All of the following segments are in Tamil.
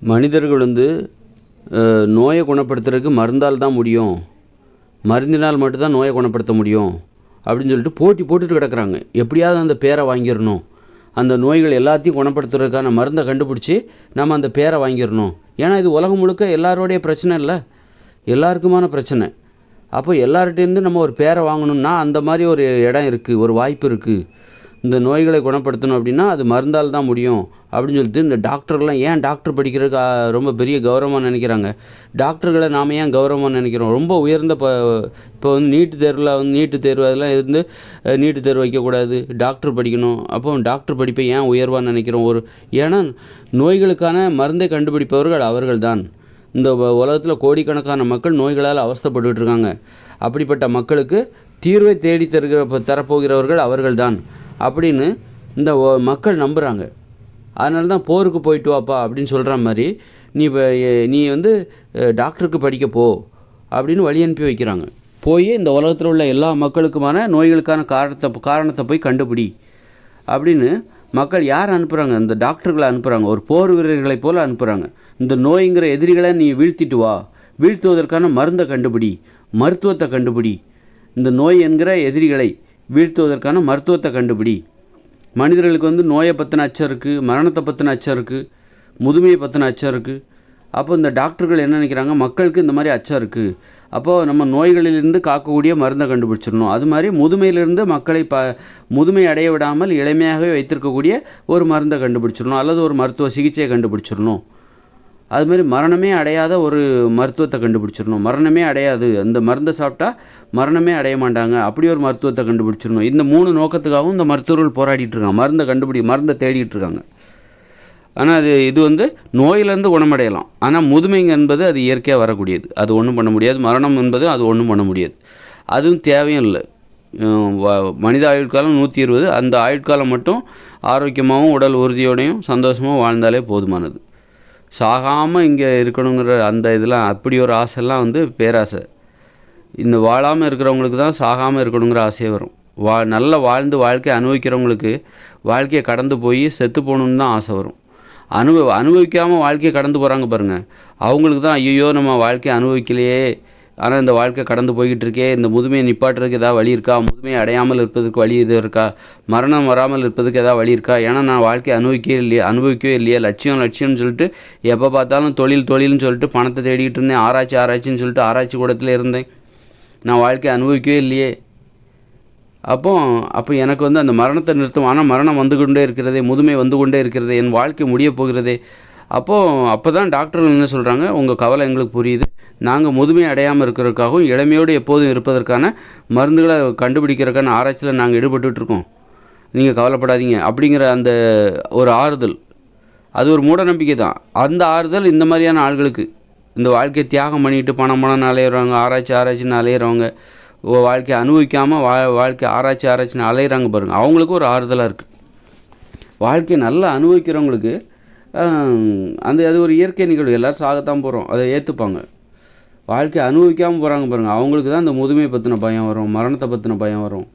மனிதர்கள் வந்து நோயை குணப்படுத்துறதுக்கு மருந்தால் தான் முடியும். மருந்தினால் மட்டும்தான் நோயை குணப்படுத்த முடியும். அப்படின்னு சொல்லிட்டு போட்டி போட்டுட்டு கிடக்குறாங்க. எப்படியாவது அந்த பேரை வாங்கிடணும். அந்த நோய்கள் எல்லாத்தையும் குணப்படுத்துறதுக்கான மருந்தை கண்டுபிடிச்சி நம்ம அந்த பேரை வாங்கிடணும். ஏன்னா இது உலகம் முழுக்க எல்லாரோடைய பிரச்சனை இல்லை. எல்லாருக்குமான பிரச்சனை. அப்போ எல்லார்கிட்டேருந்து நம்ம ஒரு பேரை வாங்கணும்னா அந்த மாதிரி ஒரு இடம் இருக்குது ஒரு வாய்ப்பு இருக்குது இந்த நோய்களை குணப்படுத்தணும் அப்படின்னா அது மருந்தால் தான் முடியும் அப்படின்னு சொல்லிட்டு இந்த டாக்டர்லாம் ஏன் டாக்டர் படிக்கிறதுக்கு ரொம்ப பெரிய கௌரவமாக நினைக்கிறாங்க? டாக்டர்களை நாம் ஏன் கௌரவமாக நினைக்கிறோம்? ரொம்ப உயர்ந்த இப்போ இப்போ வந்து நீட்டு தேர்வில் வந்து நீட்டு தேர்வு அதெல்லாம் இருந்து நீட்டு தேர்வு வைக்கக்கூடாது. டாக்டர் படிக்கணும். அப்போ டாக்டர் படிப்பை ஏன் உயர்வாக நினைக்கிறோம்? ஒரு ஏன்னா நோய்களுக்கான மருந்தை கண்டுபிடிப்பவர்கள் அவர்கள் தான் இந்த உலகத்தில் கோடிக்கணக்கான மக்கள் நோய்களால் அவஸ்தைப்பட்டுட்டு இருக்காங்க. அப்படிப்பட்ட மக்களுக்கு தீர்வை தேடி தருகிற தரப்போகிறவர்கள் அவர்கள்தான். அப்படின்னு இந்த மக்கள் நம்புகிறாங்க அதனால தான் போருக்கு போயிட்டு வாப்பா அப்படின்னு சொல்கிற மாதிரி நீ இப்போ நீ வந்து டாக்டருக்கு படிக்க போ அப்படின்னு வழி அனுப்பி வைக்கிறாங்க. போய் இந்த உலகத்தில் உள்ள எல்லா மக்களுக்குமான நோய்களுக்கான காரணத்தை காரணத்தை போய் கண்டுபிடி அப்படின்னு மக்கள் யார் அனுப்புகிறாங்க இந்த டாக்டர்களை அனுப்புகிறாங்க ஒரு போர் வீரர்களைப் போல் அனுப்புகிறாங்க இந்த நோய்ங்கிற எதிரிகளை நீ வீழ்த்திட்டு வா. வீழ்த்துவதற்கான மருந்தை கண்டுபிடி. மருத்துவத்தை கண்டுபிடி. இந்த நோய் என்கிற எதிரிகளை வீழ்த்துவதற்கான மருத்துவத்தை கண்டுபிடி. மனிதர்களுக்கு வந்து நோயை பற்றின அச்சம் இருக்குது மரணத்தை பற்றின அச்சம் இருக்குது முதுமையை பற்றின அச்சம் இருக்குது அப்போ இந்த டாக்டர்கள் என்ன நினைக்கிறாங்க? மக்களுக்கு இந்த மாதிரி அச்சம் இருக்குது அப்போது நம்ம நோய்களிலிருந்து காக்கக்கூடிய மருந்தை கண்டுபிடிச்சிடணும். அது மாதிரி முதுமையிலிருந்து மக்களை ப முதுமை அடைய விடாமல் இளமையாகவே வைத்திருக்கக்கூடிய ஒரு மருந்தை கண்டுபிடிச்சிடணும். அல்லது ஒரு மருத்துவ சிகிச்சையை கண்டுபிடிச்சிடணும். அது மாதிரி மரணமே அடையாத ஒரு மருத்துவத்தை கண்டுபிடிச்சிடணும். மரணமே அடையாது. அந்த மருந்தை சாப்பிட்டா மரணமே அடைய மாட்டாங்க. அப்படி ஒரு மருத்துவத்தை கண்டுபிடிச்சிடணும். இந்த மூணு நோக்கத்துக்காகவும் இந்த மருத்துவர்கள் போராடிட்டு இருக்காங்க. மருந்தை கண்டுபிடி மருந்தை தேடிட்டு இருக்காங்க. ஆனால் அது இது வந்து நோயிலேருந்து குணமடையலாம். ஆனால் முதுமைங்க என்பது அது இயற்கையாக வரக்கூடியது. அது ஒன்றும் பண்ண முடியாது. மரணம் என்பது அது ஒன்றும் பண்ண முடியாது. அதுவும் தேவையும் இல்லை. வ- மனித ஆயுட்காலம் நூற்றி இருபது. அந்த ஆயுட்காலம் மட்டும் ஆரோக்கியமாகவும் உடல் உறுதியோடையும் சந்தோஷமாகவும் வாழ்ந்தாலே போதுமானது. சாகாமல் இங்கே இருக்கணுங்கிற அந்த இதெல்லாம் அப்படி ஒரு ஆசைலாம் வந்து பேராசை. இந்த வாழாமல் இருக்கிறவங்களுக்கு தான் சாகாமல் இருக்கணுங்கிற ஆசையே வரும். வா நல்ல வாழ்ந்து வாழ்க்கையை அனுபவிக்கிறவங்களுக்கு வாழ்க்கையை கடந்து போய் செத்து போகணுன்னு தான் ஆசை வரும். அனுபவ அனுபவிக்காமல் வாழ்க்கையை கடந்து போகிறாங்க பாருங்கள் அவங்களுக்கு தான் ஐயோ நம்ம வாழ்க்கையை அனுபவிக்கலையே ஆனால் இந்த வாழ்க்கை கடந்து போய்கிட்டு இருக்கே இந்த முதுமையை நிப்பாட்டுறதுக்கு ஏதாவது வழி இருக்கா? முதுமையை அடையாமல் இருப்பதற்கு வழி இது இருக்கா? மரணம் வராமல் இருப்பதுக்கு ஏதாவது வழி இருக்கா? ஏன்னா நான் வாழ்க்கையை அனுபவிக்கவே இல்லையே அனுபவிக்கவே இல்லையே. லட்சியம் லட்சியம்னு சொல்லிட்டு எப்போ பார்த்தாலும் தொழில் தொழில்னு சொல்லிட்டு பணத்தை தேடிக்கிட்டு இருந்தேன். ஆராய்ச்சி ஆராய்ச்சின்னு சொல்லிட்டு ஆராய்ச்சி கூடத்தில் இருந்தேன். நான் வாழ்க்கையை அனுபவிக்கவே இல்லையே. அப்போ அப்போ எனக்கு வந்து அந்த மரணத்தை நிறுத்தும். ஆனால் மரணம் வந்து கொண்டே இருக்கிறதே முதுமை வந்து கொண்டே இருக்கிறதே என் வாழ்க்கை முடிய போகிறதே அப்போது அப்போ தான் டாக்டர்கள் என்ன சொல்கிறாங்க உங்கள் கவலை எங்களுக்கு புரியுது. நாங்கள் முதுமை அடையாமல் இருக்கிறதுக்காகவும் இளமையோடு எப்போதும் இருப்பதற்கான மருந்துகளை கண்டுபிடிக்கிறதுக்கான ஆராய்ச்சியில் நாங்கள் ஈடுபட்டுருக்கோம் நீங்கள் கவலைப்படாதீங்க. அப்படிங்கிற அந்த ஒரு ஆறுதல். அது ஒரு மூட நம்பிக்கை தான். அந்த ஆறுதல் இந்த மாதிரியான ஆள்களுக்கு. இந்த வாழ்க்கையை தியாகம் பண்ணிட்டு பணம் பணம் அலையிறவங்க ஆராய்ச்சி ஆராய்ச்சின்னு அலையிறவங்க வாழ்க்கையை அனுபவிக்காமல் வா வாழ்க்கை ஆராய்ச்சி ஆராய்ச்சின்னு அலையிறாங்க பாருங்கள் அவங்களுக்கும் ஒரு ஆறுதலாக இருக்குது வாழ்க்கையை நல்லா அனுபவிக்கிறவங்களுக்கு அந்த அது ஒரு இயற்கை நிகழ்வு. எல்லோரும் சாகத்தான் போகிறோம் அதை ஏற்றுப்பாங்க வாழ்க்கையை அனுபவிக்காமல் போகிறாங்க பாருங்கள் அவங்களுக்கு தான் அந்த முதுமையை பற்றின பயம் வரும். மரணத்தை பற்றின பயம் வரும்.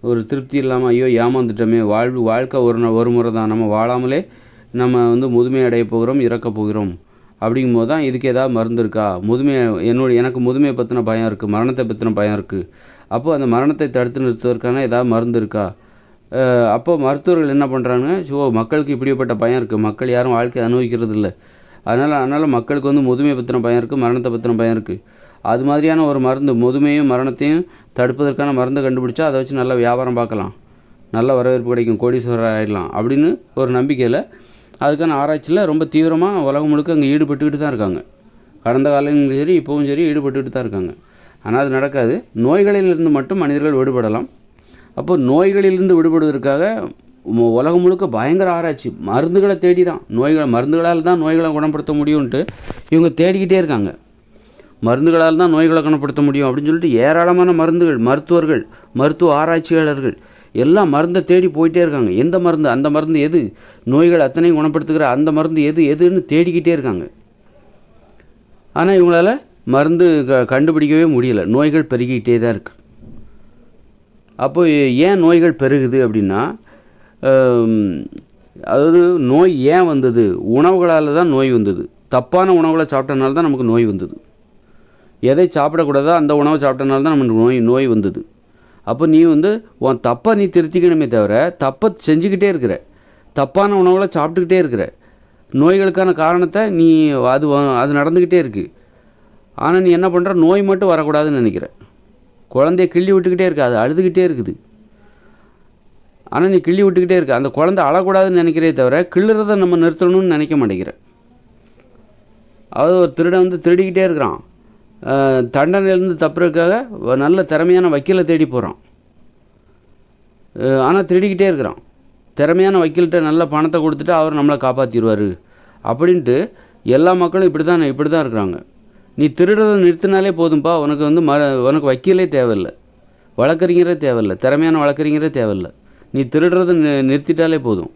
ஒரு திருப்தி இல்லாமல் ஐயோ ஏமாந்துட்டோமே. வாழ்வு வாழ்க்கை ஒரு ந- ஒரு முறை தான். நம்ம வாழாமலே நம்ம வந்து முதுமை அடைய போகிறோம் இறக்க போகிறோம். அப்படிங்கும் போது தான் இதுக்கு ஏதாவது மருந்து இருக்கா? முதுமை என்னோட எனக்கு முதுமையை பற்றின பயம் இருக்குது மரணத்தை பற்றின பயம் இருக்குது அப்போது அந்த மரணத்தை தடுத்து நிறுத்துவதற்கான ஏதாவது மருந்து இருக்கா? அப்போ மருத்துவர்கள் என்ன பண்ணுறாங்க ஸோ மக்களுக்கு இப்படிப்பட்ட பயம் இருக்குது மக்கள் யாரும் வாழ்க்கையை அனுபவிக்கிறது இல்லை அதனால் அதனால் மக்களுக்கு வந்து முதுமை பற்றின பயம் இருக்குது மரணத்தை பற்றின பயம் இருக்குது அது மாதிரியான ஒரு மருந்து முதுமையும் மரணத்தையும் தடுப்பதற்கான மருந்தை கண்டுபிடிச்சா அதை வச்சு நல்லா வியாபாரம் பார்க்கலாம். நல்ல வரவேற்பு கிடைக்கும் கோடீஸ்வரர் ஆகிடலாம் அப்படின்னு ஒரு நம்பிக்கையில் அதுக்கான ஆராய்ச்சியில் ரொம்ப தீவிரமாக உலகம் முழுக்க அங்கே ஈடுபட்டுக்கிட்டு தான் இருக்காங்க. கடந்த காலங்களும் சரி இப்போவும் சரி ஈடுபட்டுக்கிட்டு தான் இருக்காங்க. ஆனால் அது நடக்காது. நோய்களிலிருந்து மட்டும் மனிதர்கள் விடுபடலாம். அப்போ நோய்களிலிருந்து விடுபடுவதற்காக உலகம் முழுக்க பயங்கர ஆராய்ச்சி. மருந்துகளை தேடி தான் நோய்கள் மருந்துகளால் தான் நோய்களை குணப்படுத்த முடியும்ன்ட்டு இவங்க தேடிக்கிட்டே இருக்காங்க. மருந்துகளால் தான் நோய்களை குணப்படுத்த முடியும் அப்படின்னு சொல்லிட்டு ஏராளமான மருந்துகள் மருத்துவர்கள் மருத்துவ ஆராய்ச்சியாளர்கள் எல்லாம் மருந்தை தேடி போயிட்டே இருக்காங்க. எந்த மருந்து அந்த மருந்து எது? நோய்கள் அத்தனையும் குணப்படுத்துகிற அந்த மருந்து எது எதுன்னு தேடிக்கிட்டே இருக்காங்க. ஆனால் இவங்களால மருந்து க கண்டுபிடிக்கவே முடியல. நோய்கள் பெருகிக்கிட்டே தான் இருக்குது அப்போ ஏன் நோய்கள் பெருகுது அப்படின்னா அதாவது நோய் ஏன் வந்தது? உணவுகளால் தான் நோய் வந்தது. தப்பான உணவுகளை சாப்பிட்டனால தான் நமக்கு நோய் வந்தது. எதை சாப்பிடக்கூடாதோ அந்த உணவை சாப்பிட்டனால தான் நமக்கு நோய் நோய் வந்தது. அப்போ நீ வந்து உன் தப்பை நீ திருத்திக்கணுமே தவிர தப்பை செஞ்சுக்கிட்டே இருக்கிற தப்பான உணவுகளை சாப்பிட்டுக்கிட்டே இருக்கிற நோய்களுக்கான காரணத்தை நீ அது அது நடந்துக்கிட்டே இருக்கு. ஆனால் நீ என்ன பண்ணுற நோய் மட்டும் வரக்கூடாதுன்னு நினைக்கிற. குழந்தைய கிள்ளி விட்டுக்கிட்டே இருக்கு அது அழுதுகிட்டே இருக்குது. ஆனால் நீ கிள்ளி விட்டுக்கிட்டே இருக்க அந்த குழந்தை அழக்கூடாதுன்னு நினைக்கிறே தவிர கிள்ளுறதை நம்ம நிறுத்தணும்னு நினைக்க மாட்டேங்கிற. அதாவது ஒரு திருடன் வந்து திருடிக்கிட்டே இருக்கிறான். தண்டனையிலேருந்து தப்புறதுக்காக நல்ல திறமையான வக்கீலை தேடி போகிறான் ஆனால் திருடிக்கிட்டே இருக்கிறான். திறமையான வக்கீல்கிட்ட நல்ல பணத்தை கொடுத்துட்டு அவர் நம்மளை காப்பாற்றிடுவார் அப்படின்ட்டு எல்லா மக்களும் இப்படி தான் இப்படி தான் இருக்கிறாங்க. நீ திருடுறதை நிறுத்தினாலே போதும்பா. உனக்கு வந்து ம உனக்கு வக்கீலே தேவையில்லை. வழக்கறிஞரே தேவையில்லை. திறமையான வழக்கறிஞரே தேவையில்லை. நீ திருடுறதை நி நிறுத்திட்டாலே போதும்.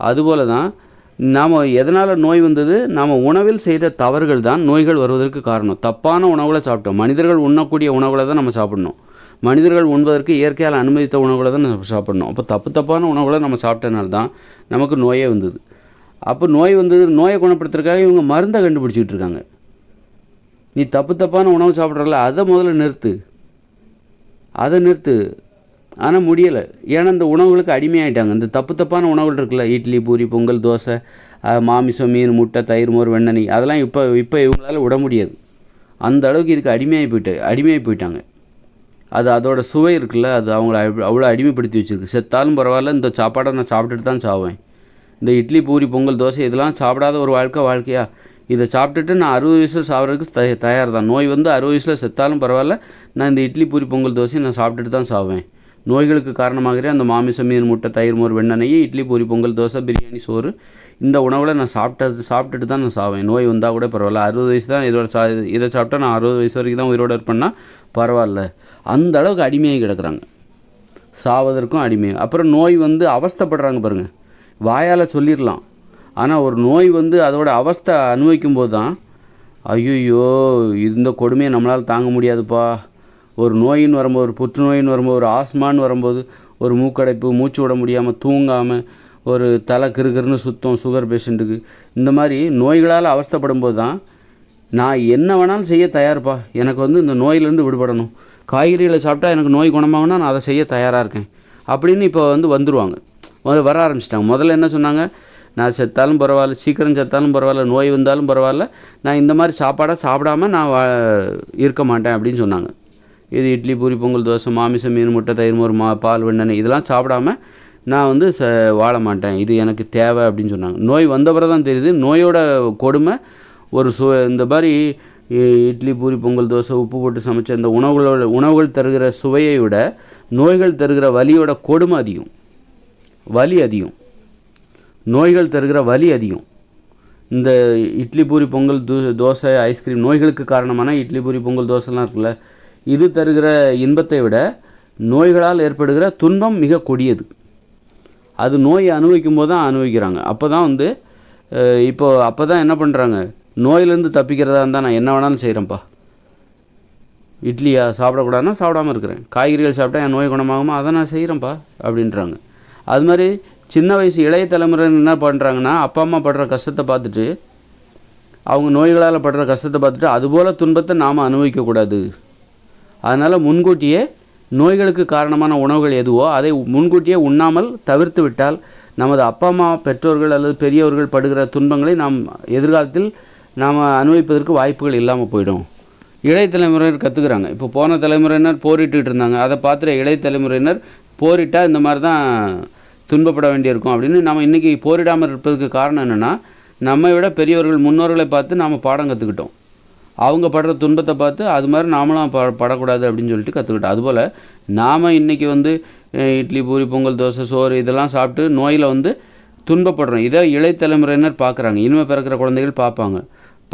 அதுபோல தான் நாம் எதனால் நோய் வந்தது? நாம் உணவில் செய்த தவறுகள் தான் நோய்கள் வருவதற்கு காரணம். தப்பான உணவுகளை சாப்பிட்டோம். மனிதர்கள் உண்ணக்கூடிய உணவுகளை தான் நம்ம சாப்பிடணும். மனிதர்கள் உண்பதற்கு இயற்கையால் அனுமதித்த உணவுகளை தான் நம்ம சாப்பிடணும். அப்போ தப்பு தப்பான உணவுகளை நம்ம சாப்பிட்டனால தான் நமக்கு நோயே வந்தது. அப்போ நோய் வந்தது நோயை குணப்படுத்துறதுக்காக இவங்க மருந்தை கண்டுபிடிச்சிக்கிட்டு இருக்காங்க. நீ தப்பு தப்பான உணவு சாப்பிட்றல அதை முதல்ல நிறுத்து. அதை நிறுத்து. ஆனால் முடியலை. ஏன்னா இந்த உணவுகளுக்கு அடிமையாயிட்டாங்க. இந்த தப்பு தப்பான உணவுகள் இருக்குல்ல இட்லி பூரி பொங்கல் தோசை மாமிசம் மீன் முட்டை தயிர் மோர் வெண்ணெய் அதெல்லாம் இப்போ இப்போ இவங்களால விட முடியாது. அந்த அளவுக்கு இதுக்கு அடிமையாகி போயிட்டு அடிமையாகி போயிட்டாங்க. அது அதோட சுவை இருக்குல்ல அது அவங்கள அவ்வளோ அடிமைப்படுத்தி வச்சுருக்கு. செத்தாலும் பரவாயில்ல இந்த சாப்பாடை நான் சாப்பிட்டுட்டு தான் சாவேன். இந்த இட்லி பூரி பொங்கல் தோசை இதெல்லாம் சாப்பிடாத ஒரு வாழ்க்கை வாழ்க்கையா? இதை சாப்பிட்டுட்டு நான் அறுபது வயசில் சாப்பிட்றதுக்கு தய தயார் தான் நோய் வந்து அறுபது வயசில் செத்தாலும் பரவாயில்ல. நான் இந்த இட்லி பூரி பொங்கல் தோசையை நான் சாப்பிட்டுட்டு தான் சாவேன். நோய்களுக்கு காரணமாகிற அந்த மாமிசம் மீன் முட்டை தயிர் மோர் வெண்ணெய் இட்லி பூரி பொங்கல் தோசை பிரியாணி சோறு இந்த உணவில் நான் சாப்பிட்டது சாப்பிட்டுட்டு தான் நான் சாவேன். நோய் வந்தால் கூட பரவாயில்ல. அறுபது வயசு தான் இதோட சா இதை சாப்பிட்டா நான் அறுபது வயசு வரைக்கும் தான் உயிரோடு இருப்பேன்னா பரவாயில்ல. அந்த அளவுக்கு அடிமையாகி கிடக்குறாங்க. சாவதற்கும் அடிமை அப்புறம் நோய் வந்து அவஸ்தைப்படுறாங்க பாருங்கள் வாயால் சொல்லிடலாம். ஆனால் ஒரு நோய் வந்து அதோட அவஸ்தை அனுபவிக்கும் போது தான் ஐயோ இந்த கொடுமையை நம்மளால் தாங்க முடியாதுப்பா. ஒரு நோயின்னு வரும்போது ஒரு புற்றுநோயின்னு வரும்போது ஒரு ஆஸ்மான்னு வரும்போது ஒரு மூக்கடைப்பு மூச்சு விட முடியாமல் தூங்காமல் ஒரு தலை கிருகிருன்னு சுத்தம் சுகர் பேஷண்ட்டுக்கு இந்த மாதிரி நோய்களால் அவஸ்தைப்படும் போது தான் நான் என்ன வேணாலும் செய்ய தயார்ப்பா. எனக்கு வந்து இந்த நோயிலேருந்து விடுபடணும். காய்கறிகளை சாப்பிட்டா எனக்கு நோய் குணமாகனா நான் அதை செய்ய தயாராக இருக்கேன். அப்படின்னு இப்போ வந்து வந்துடுவாங்க வர ஆரம்பிச்சிட்டாங்க. முதல்ல என்ன சொன்னாங்க? நான் செத்தாலும் பரவாயில்ல சீக்கிரம் செத்தாலும் பரவாயில்ல நோய் வந்தாலும் பரவாயில்ல நான் இந்த மாதிரி சாப்பாடாக சாப்பிடாம நான் வா இருக்க மாட்டேன் அப்படின்னு சொன்னாங்க. இது இட்லி பூரி பொங்கல் தோசை மாமிசம் மீன் முட்டை தயிர் மோர் மா பால் வெண்ணெய் இதெல்லாம் சாப்பிடாம நான் வந்து ச வாழ மாட்டேன். இது எனக்கு தேவை அப்படின்னு சொன்னாங்க. நோய் வந்த தான் தெரியுது நோயோட கொடுமை ஒரு சு இந்த மாதிரி இ- இட்லி பூரி பொங்கல் தோசை உப்பு போட்டு சமைச்ச இந்த உணவுகளோட உணவுகள் தருகிற சுவையை விட நோய்கள் தருகிற வலியோட கொடுமை அதிகம். வலி அதிகம். நோய்கள் தருகிற வலி அதிகம். இந்த இட்லி பூரி பொங்கல் தோ தோசை ஐஸ்கிரீம் நோய்களுக்கு காரணமான இட்லி பூரி பொங்கல் தோசைலாம் இருக்குல்ல இது தருகிற இன்பத்தை விட நோய்களால் ஏற்படுகிற துன்பம் மிக கொடியது. அது நோயை அனுபவிக்கும் போது தான் அனுபவிக்கிறாங்க. அப்போ தான் வந்து இப்போ அப்போ தான் என்ன பண்ணுறாங்க நோயிலேருந்து தப்பிக்கிறதா இருந்தால் நான் என்ன வேணாலும் செய்கிறேன்ப்பா இட்லியா சாப்பிடக்கூடாதுன்னா சாப்பிடாம இருக்கிறேன். காய்கறிகள் சாப்பிட்டா என் நோய் குணமாகுமா? அதை நான் செய்கிறேன்ப்பா அப்படின்றாங்க. அது மாதிரி சின்ன வயசு இளைய தலைமுறையினர் என்ன பண்ணுறாங்கன்னா அப்பா அம்மா படுற கஷ்டத்தை பார்த்துட்டு அவங்க நோய்களால் படுற கஷ்டத்தை பார்த்துட்டு அதுபோல் துன்பத்தை நாம் அனுபவிக்கக்கூடாது அதனால் முன்கூட்டியே நோய்களுக்கு காரணமான உணவுகள் எதுவோ அதை முன்கூட்டியே உண்ணாமல் தவிர்த்து விட்டால் நமது அப்பா அம்மா பெற்றோர்கள் அல்லது பெரியவர்கள் படுகிற துன்பங்களை நாம் எதிர்காலத்தில் நாம் அனுபவிப்பதற்கு வாய்ப்புகள் இல்லாமல் போயிடும். இளைய தலைமுறையினர் கற்றுக்குறாங்க இப்போ போன தலைமுறையினர் போரிட்டுக்கிட்டு இருந்தாங்க. அதை பார்த்துட்டு இளைய தலைமுறையினர் போரிட்டால் இந்த மாதிரி தான் துன்பப்பட வேண்டியிருக்கும் அப்படின்னு நம்ம இன்றைக்கி போரிடாமல் இருப்பதுக்கு காரணம் என்னென்னா நம்மை விட பெரியவர்கள் முன்னோர்களை பார்த்து நாம் பாடம் கற்றுக்கிட்டோம் அவங்க படுற துன்பத்தை பார்த்து அது மாதிரி நாமளும் ப படக்கூடாது அப்படின்னு சொல்லிட்டு கற்றுக்கிட்டோம் அதுபோல் நாம் இன்றைக்கி வந்து இட்லி பூரி பொங்கல் தோசை சோறு இதெல்லாம் சாப்பிட்டு நோயில் வந்து துன்பப்படுறோம். இதை இளைத்தலைமுறையினர் பார்க்குறாங்க. இனிமேல் பிறக்கிற குழந்தைகள் பார்ப்பாங்க.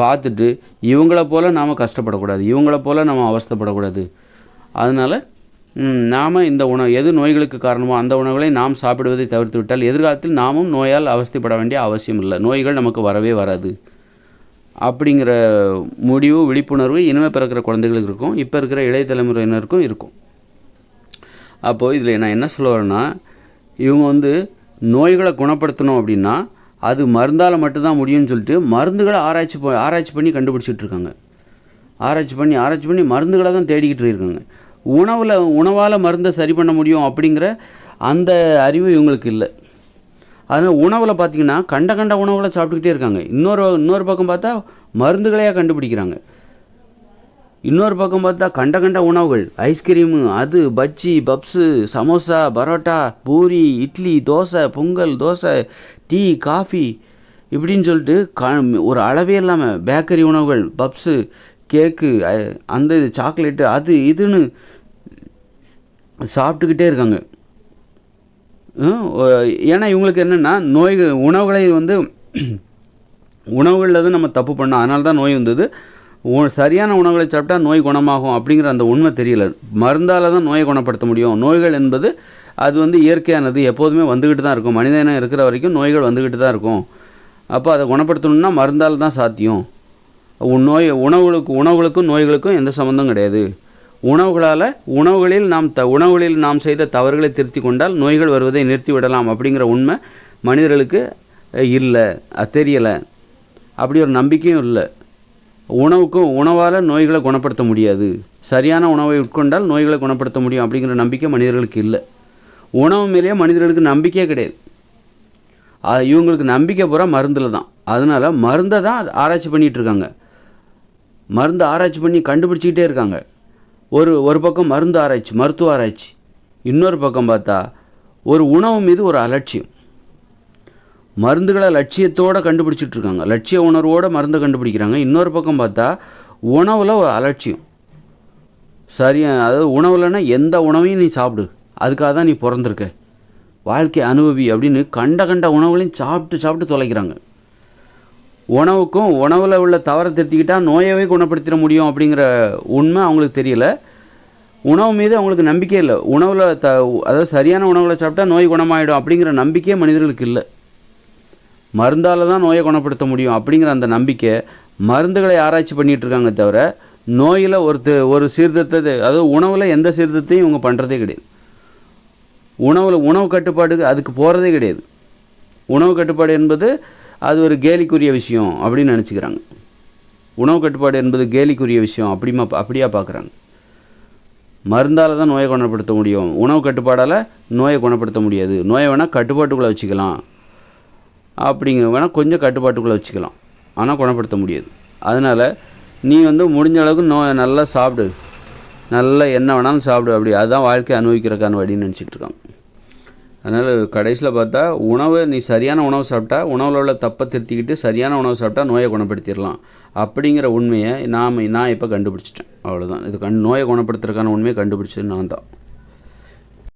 பார்த்துட்டு இவங்கள போல் நாம் கஷ்டப்படக்கூடாது. இவங்கள போல் நம்ம அவஸ்தைப்படக்கூடாது. அதனால் நாம் இந்த உணவு எது நோய்களுக்கு காரணமோ அந்த உணவுகளை நாம் சாப்பிடுவதை தவிர்த்து விட்டால் எதிர்காலத்தில் நாமும் நோயால் அவஸ்தைப்பட வேண்டிய அவசியம் இல்லை. நோய்கள் நமக்கு வரவே வராது. அப்படிங்கிற முடிவு விழிப்புணர்வு இனிமேல் பிறக்கிற குழந்தைகளுக்கு இருக்கும். இப்போ இருக்கிற இளைய தலைமுறையினருக்கும் இருக்கும். அப்போது இதில் நான் என்ன சொல்ல வரேன்னா இவங்க வந்து நோய்களை குணப்படுத்தணும் அப்படின்னா அது மருந்தால் மட்டும்தான் முடியும்னு சொல்லிட்டு மருந்துகளை ஆராய்ச்சி ஆராய்ச்சி பண்ணி கண்டுபிடிச்சிட்டு இருக்காங்க. ஆராய்ச்சி பண்ணி ஆராய்ச்சி பண்ணி மருந்துகளை தான் தேடிக்கிட்டு இருக்காங்க. உணவில் உணவால் மருந்தை சரி பண்ண முடியும் அப்படிங்கிற அந்த அறிவு இவங்களுக்கு இல்லை. அதனால் உணவில் பார்த்தீங்கன்னா கண்ட கண்ட உணவுகளை சாப்பிட்டுக்கிட்டே இருக்காங்க. இன்னொரு இன்னொரு பக்கம் பார்த்தா மருந்துகளையாக கண்டுபிடிக்கிறாங்க. இன்னொரு பக்கம் பார்த்தா கண்ட கண்ட உணவுகள் ஐஸ்கிரீமு அது bajji puffs samosa parotta puri idli dosa pongal dosa tea coffee இப்படின்னு சொல்லிட்டு க ஒரு அளவே இல்லாமல் பேக்கரி உணவுகள் பப்ஸு கேக்கு அந்த இது சாக்லேட்டு அது இதுன்னு சாப்பிட்டுக்கிட்டே இருக்காங்க. ஏன்னா இவங்களுக்கு என்னென்னா நோய் உணவுகளை வந்து உணவுகளில் தான் நம்ம தப்பு பண்ணோம். அதனால தான் நோய் வந்தது. உ- சரியான உணவுகளை சாப்பிட்டா நோய் குணமாகும் அப்படிங்கிற அந்த உண்மை தெரியல. மருந்தால் தான் நோயை குணப்படுத்த முடியும். நோய்கள் என்பது அது வந்து இயற்கையானது. எப்போதுமே வந்துக்கிட்டு தான் இருக்கும். மனிதனம் இருக்கிற வரைக்கும் நோய்கள் வந்துக்கிட்டு தான் இருக்கும். அப்போ அதை குணப்படுத்தணும்னா மருந்தால் தான் சாத்தியம் நோய் உணவுகளுக்கு உணவுகளுக்கும் நோய்களுக்கும் எந்த சம்மந்தம் கிடையாது. உணவுகளால் உணவுகளில் நாம் த உணவுகளில் நாம் செய்த தவறுகளை திருத்தி கொண்டால் நோய்கள் வருவதை நிறுத்திவிடலாம் அப்படிங்கிற உண்மை மனிதர்களுக்கு இல்லை. அது தெரியலை. அப்படி ஒரு நம்பிக்கையும் இல்லை. உணவுக்கும் உணவால் நோய்களை குணப்படுத்த முடியாது. சரியான உணவை உட்கொண்டால் நோய்களை குணப்படுத்த முடியும் அப்படிங்கிற நம்பிக்கை மனிதர்களுக்கு இல்லை. உணவு மேலேயே மனிதர்களுக்கு நம்பிக்கையே கிடையாது. அது இவங்களுக்கு நம்பிக்கை பூரா மருந்தில் தான். அதனால் மருந்தை தான் ஆராய்ச்சி பண்ணிகிட்ருக்காங்க மருந்து ஆராய்ச்சி பண்ணி கண்டுபிடிச்சிக்கிட்டே இருக்காங்க. ஒரு ஒரு பக்கம் மருந்து ஆராய்ச்சி மருத்துவ ஆராய்ச்சி இன்னொரு பக்கம் பார்த்தா ஒரு உணவு மீது ஒரு அலட்சியம். மருந்துகளை லட்சியத்தோடு கண்டுபிடிச்சிட்டு இருக்காங்க லட்சிய உணர்வோடு மருந்தை கண்டுபிடிக்கிறாங்க. இன்னொரு பக்கம் பார்த்தா உணவில் ஒரு அலட்சியம். சரியா அதாவது உணவுலன்னா எந்த உணவையும் நீ சாப்பிடு. அதுக்காக தான் நீ பிறந்திருக்க. வாழ்க்கை அனுபவி அப்படின்னு கண்ட கண்ட உணவுகளையும் சாப்பிட்டு சாப்பிட்டு தொலைக்கிறாங்க. உணவுக்கும் உணவில் உள்ள தவறை திருத்திக்கிட்டால் நோயவே குணப்படுத்திட முடியும் அப்படிங்கிற உண்மை அவங்களுக்கு தெரியல. உணவு மீது அவங்களுக்கு நம்பிக்கை இல்லை. உணவில் த அதாவது சரியான உணவுகளை சாப்பிட்டா நோய் குணமாயிடும் அப்படிங்கிற நம்பிக்கையே மனிதர்களுக்கு இல்லை. மருந்தால் தான் நோயை குணப்படுத்த முடியும் அப்படிங்கிற அந்த நம்பிக்கை மருந்துகளை ஆராய்ச்சி பண்ணிகிட்டு இருக்காங்க தவிர நோயில் ஒருத்த ஒரு சீர்திருத்தத்தை அதாவது உணவில் எந்த சீர்திருத்தையும் இவங்க பண்ணுறதே கிடையாது. உணவில் உணவு கட்டுப்பாடுக்கு அதுக்கு போகிறதே கிடையாது. உணவு கட்டுப்பாடு என்பது அது ஒரு கேலிக்குரிய விஷயம் அப்படின்னு நினச்சிக்கிறாங்க. உணவு கட்டுப்பாடு என்பது கேலிக்குரிய விஷயம் அப்படிமா அப்படியா பார்க்குறாங்க மருந்தால் தான் நோயை குணப்படுத்த முடியும். உணவு கட்டுப்பாடால் நோயை குணப்படுத்த முடியாது. நோயை வேணால் கட்டுப்பாட்டுக்குள்ளே வச்சுக்கலாம். அப்படிங்க வேணால் கொஞ்சம் கட்டுப்பாட்டுக்குள்ளே வச்சுக்கலாம். ஆனால் குணப்படுத்த முடியாது. அதனால் நீ வந்து முடிஞ்ச அளவுக்கு நோய் நல்லா சாப்பிடு. நல்லா என்ன வேணாலும் சாப்பிடு. அப்படி அதுதான் வாழ்க்கை அனுபவிக்கிறக்கான வழின்னு நினச்சிட்ருக்காங்க அதனால் கடைசியில் பார்த்தா உணவை நீ சரியான உணவு சாப்பிட்டா உணவில் உள்ள தப்பை திருத்திக்கிட்டு சரியான உணவு சாப்பிட்டா நோயை குணப்படுத்திடலாம். அப்படிங்கிற உண்மையை நாம் நான் இப்போ கண்டுபிடிச்சிட்டேன். அவ்வளோதான் இது கண் நோயை குணப்படுத்துறதுக்கான உண்மையை கண்டுபிடிச்சது நான் தான்